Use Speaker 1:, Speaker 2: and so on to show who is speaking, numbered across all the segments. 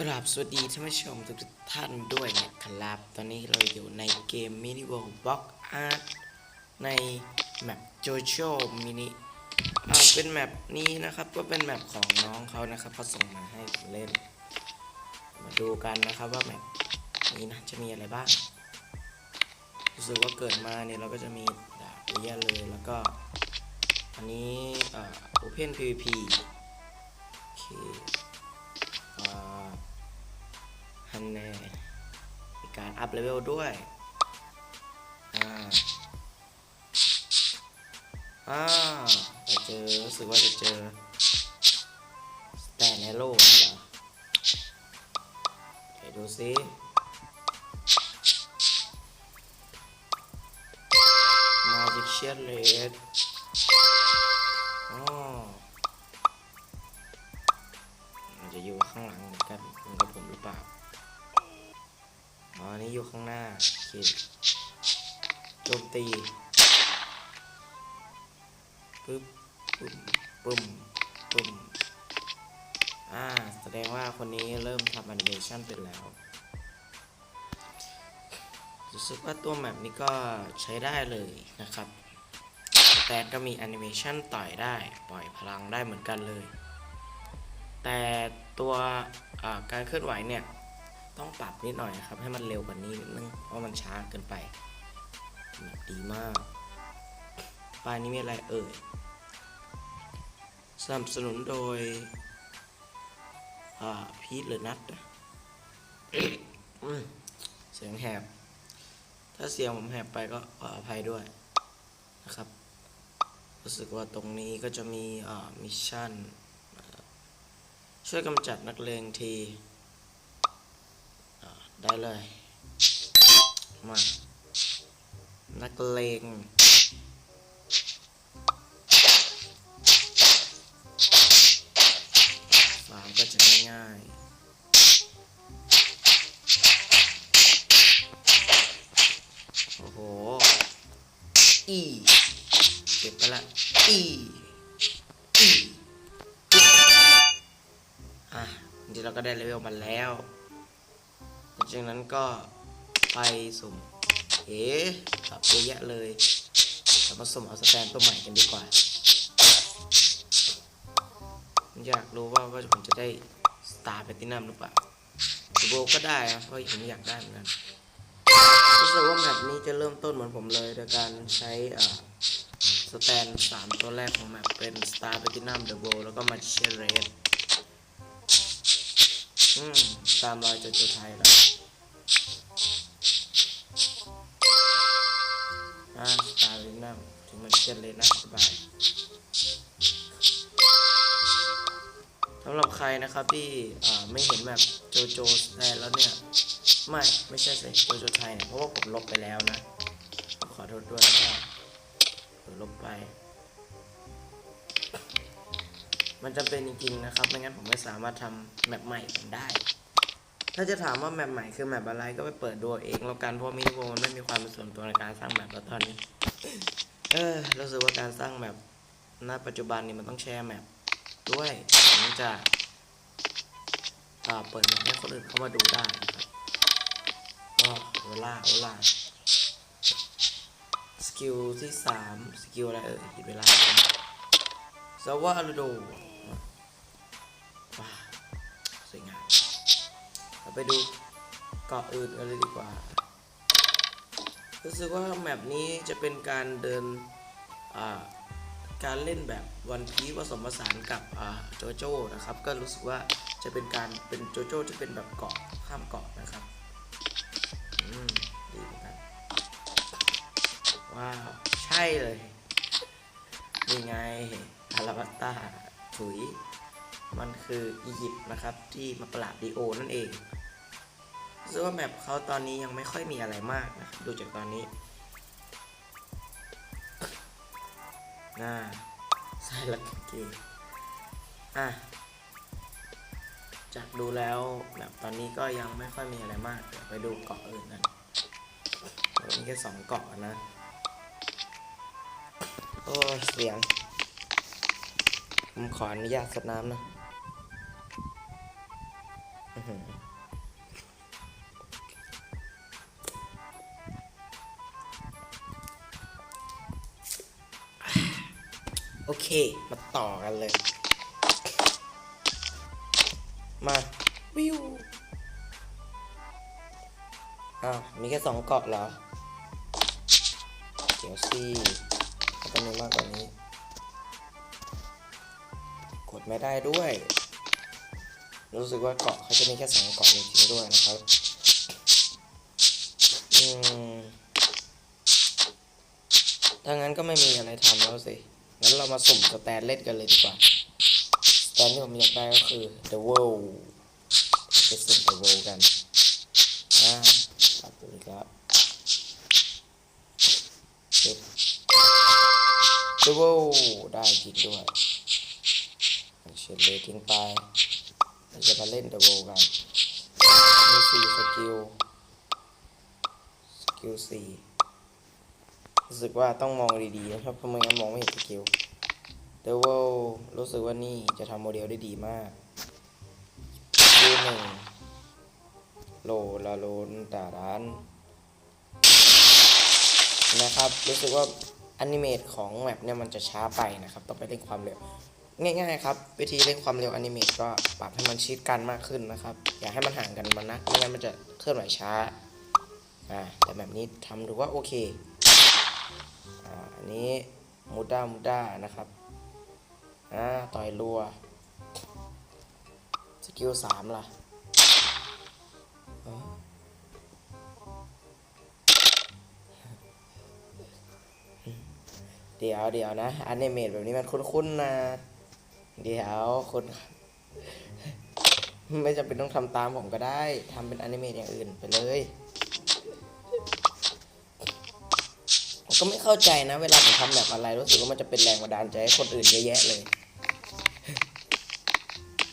Speaker 1: กราบสวัสดีท่านผู้ชมทุกท่านด้วยนะครับ ตอนนี้เราอยู่ในเกม Mini World Block Art ในแมป JoJo Mini เป็นแมปนี้นะครับก็เป็นแมปของน้องเขานะครับเขาส่งมาให้เล่น มาดูกันนะครับว่าแมปนี้นะจะมีอะไรบ้างรู้สึกว่าเกิดมาเนี่ยเราก็จะมีดาบเยอะแยะเลยแล้วก็ อันนี้อ่า Open PVP โอเค ฮันแน่มีการอัพเลเวลด้วย อ่า อ่าจะเจอรู้สึกว่าจะเจอสแตนในโลกนี่เหรอไปดูซิมาจิกเชียนเลดอ๋อจะอยู่ข้างหลังกันกับผมหรือเปล่า อ๋ออันนี้อยู่ข้างหน้าโอเคโจมตีปึ๊บปึ๊บปึ้มปึ้มอ่า แสดงว่าคนนี้เริ่มทำแอนิเมชันเป็นแล้ว รู้สึกว่าตัวแมปนี้ก็ใช้ได้เลยนะครับ แต่ก็มีแอนิเมชันต่อยได้ ปล่อยพลังได้เหมือนกันเลย แต่ตัวการเคลื่อนไหวเนี่ย ต้องปรับนิดหน่อยครับ ให้มันเร็วกว่านี้นิดนึงเพราะมันช้าเกินไปดีมากป้ายนี้มีอะไรเอ่ยสนับสนุนโดยพีทหรือนัทเสียงแหบ ถ้าเสียงผมแหบไปก็ขออภัยด้วยนะครับ รู้สึกว่าตรงนี้ก็จะมีมิชชั่น ช่วยกำจัดนักเลงที ได้เลย มา นักเลงฟาร์มก็จะง่ายๆโอ้โห อีเก็บไปละ อี อี อะทีเราก็ได้เลเวลมาแล้ว จากนั้นก็ไปสุ่มเอ๊ะสับเยอะแยะเลยเรามาสุ่มเอาสแตนตัวใหม่กันดีกว่าอยากรู้ว่าว่าผมจะได้สตาร์แพตินัมหรือเปล่าโบก็ได้นะเพราะผมอยากได้เหมือนกันรู้สึกว่าแมปนี้จะเริ่มต้นเหมือนผมเลยโดยการใช้สแตนสามตัวแรกของแมปเป็น Star Platinum The Bow แล้วก็ Magician Red อืมตามรอยโจโจไทยแล้ว อ่า Star Platinum ถึง Magician Red นะสบายสำหรับใครนะครับที่อ่าไม่เห็นแบบโจโจแตนแล้วเนี่ย ไม่ไม่ใช่สิโจโจไทยเนี่ยเพราะว่าผมลบไปแล้วนะ ขอโทษด้วยนะครับผลอลบไป มันจำเป็นจริงๆนะครับ ไม่งั้นผมไม่สามารถทำแมปใหม่ได้ ถ้าจะถามว่าแมปใหม่คือแมปอะไรก็ไปเปิดดูเอาเองแล้วกันเพราะมินิโวมันไม่มีความเป็นส่วนตัวในการสร้างแมปแล้วตอนนี้ เออรู้สึกว่าการสร้างแมปณปัจจุบันนี้มันต้องแชร์แมปด้วยถึงจะเปิดแมปให้คนอื่นเข้ามาดูได้นะครับก็โอล่าโอล่าสกิลที่สามสกิลอะไรเอ่ยผิดเวลาซาวาลูโด ไปดูเกาะอื่นกันเลยดีกว่า รู้สึกว่าแมปนี้จะเป็นการเดินการเล่นแบบวันพีผสมผสานกับโจโจ้นะครับ ก็รู้สึกว่าจะเป็นการเป็นโจโจ้ที่เป็นแบบเกาะข้ามเกาะนะครับอืมดีเหมือนกันว้าวใช่เลยนี่ไงอาราบัตตาถุย มันคืออียิปต์นะครับที่มาปราบดีโอนั่นเอง ซึ่งว่าแมปเขาตอนนี้ยังไม่ค่อยมีอะไรมากนะดูจากตอนนี้น่าใส่ละเกงอะจากดูแล้วแบบตอนนี้ก็ยังไม่ค่อยมีอะไรมากเดี๋ยวไปดูเกาะอื่นกันมีแค่สองเกาะนะ โอ้เสียง ผมขออนุญาตสดน้ำนะ อือหือ โอเค มาต่อกันเลย มาวิวอ้าวมีแค่สองเกาะเหรอเดี๋ยวสิถ้าต้องมีมากกว่านี้ กดไม่ได้ด้วย รู้สึกว่าเกาะเขาจะมีแค่สองเกาะจริงๆด้วยนะครับอืมถ้างั้นก็ไม่มีอะไรทำแล้วสิ งั้นเรามาสุ่มสแตนเล่นกันเลยดีกว่า สแตนที่ผมอยากได้ก็คือ The World ไปสุ่ม The World กัน อ่าตัดตัวอีกแล้วปึ๊บ The World ได้จริงด้วยเฉยเลยทิ้งไปเราจะมาเล่น The World กัน มีสี่สกิล สกิลสี่ รู้สึกว่าต้องมองดีๆนะครับเพราะไม่งั้นมองไม่เห็นสกิล The World รู้สึกว่านี่จะทำโมเดลได้ดีมากสกิลหนึ่งโลลาโลนตาร้านนะครับ รู้สึกว่าอนิเมตของแมปเนี่ยมันจะช้าไปนะครับ ต้องไปเร่งความเร็ว ง่ายๆครับ วิธีเร่งความเร็วอนิเมตก็ปรับให้มันชิดกันมากขึ้นนะครับ อย่าให้มันห่างกันมันนะไม่งั้นมันจะเคลื่อนไหวช้าอ่าแต่แบบนี้ทำดูว่าโอเค อันนี้มูด้ามูด้านะครับอ่าต่อยรัว สกิลสามล่ะเดี๋ยวเดี๋ยวนะอนิเมตแบบนี้มันคุ้นๆนะเดี๋ยวคุณไม่จำเป็นต้องทำตามผมก็ได้ทำเป็นอนิเมตอย่างอื่นไปเลย ก็ไม่เข้าใจนะ เวลาผมทำแบบอะไรรู้สึกว่ามันจะเป็นแรงบันดาลใจให้คนอื่นเยอะแยะเลย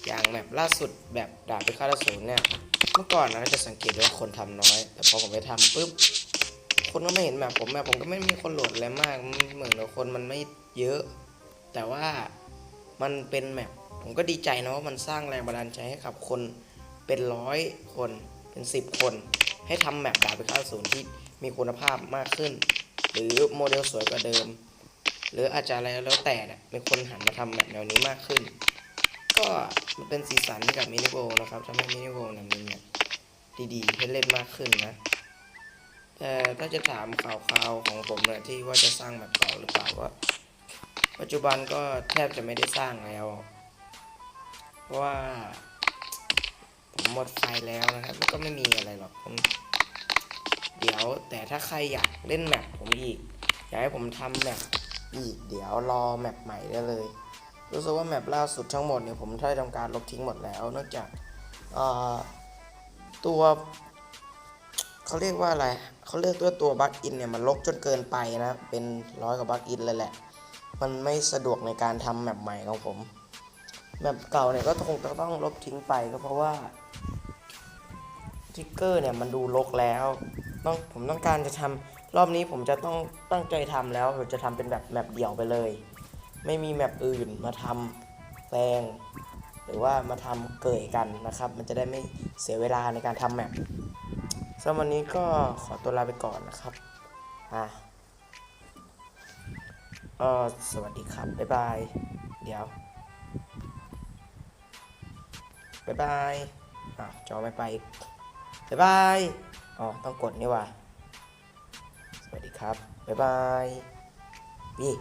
Speaker 1: อย่างแบบล่าสุดแบบดาบพิฆาตอสูรเนี่ย เมื่อก่อนนะจะสังเกตว่าคนทำน้อย แต่พอผมไปทำปุ๊บคนก็ไม่เห็นแบบผมแบบผมก็ไม่มีคนโหลดอะไรมากเหมือนกับคนมันไม่เยอะ แต่ว่ามันเป็นแมปผมก็ดีใจนะว่ามันสร้างแรงบันดาลใจให้กับคนเป็นร้อยคนเป็นสิบคน ให้ทำแมปดาบพิฆาตอสูรที่มีคุณภาพมากขึ้น หรือโมเดลสวยกว่าเดิม หรืออาจจะอะไรแล้วแต่เนี่ยมีคนหันมาทำแบบแนวนี้มากขึ้น ก็มันเป็นสีสันให้กับมินิโวนะครับทำให้มินิโวเนี่ยมีแบบดีๆให้เล่นมากขึ้นนะแต่ถ้าจะถามข่าวๆของผมเนี่ยที่ว่าจะสร้างแบบเก่าหรือเปล่าว่าปัจจุบันก็แทบจะไม่ได้สร้างแล้ว เพราะว่าผมหมดไฟแล้วนะครับก็ไม่มีอะไรหรอกผม แต่ถ้าใครอยากเล่นแมปผมอีก อยากให้ผมทำแมปอีก เดี๋ยวรอแมปใหม่ได้เลย รู้สึกว่าแมปล่าสุดทั้งหมดเนี่ยผมได้ทำการลบทิ้งหมดแล้ว นอกจากตัวเขาเรียกว่าอะไรเขาเรียกว่าตัวบัคอินเนี่ยมันลกจนเกินไปนะ เป็นร้อยกว่าบัคอินเลยแหละ มันไม่สะดวกในการทำแมปใหม่ของผมแมปเก่าเนี่ยก็คงจะต้องลบทิ้งไปก็เพราะว่าทิกเกอร์เนี่ยมันดูลกแล้ว ต้องผมต้องการจะทำรอบนี้ผมจะต้องตั้งใจทำแล้วผมจะทำเป็นแบบแมปเดี่ยวไปเลย ไม่มีแมปอื่นมาทำแซงหรือว่ามาทำเกยกันนะครับ มันจะได้ไม่เสียเวลาในการทำแมปสำหรับวันนี้ก็ขอตัวลาไปก่อนนะครับอะเออสวัสดีครับ บ๊ายบาย เดี๋ยว บ๊ายบายอะจอไม่ไป บ๊ายบาย อ๋อ ต้องกดนี่ว่ะสวัสดีครับ บ๊ายบายนี่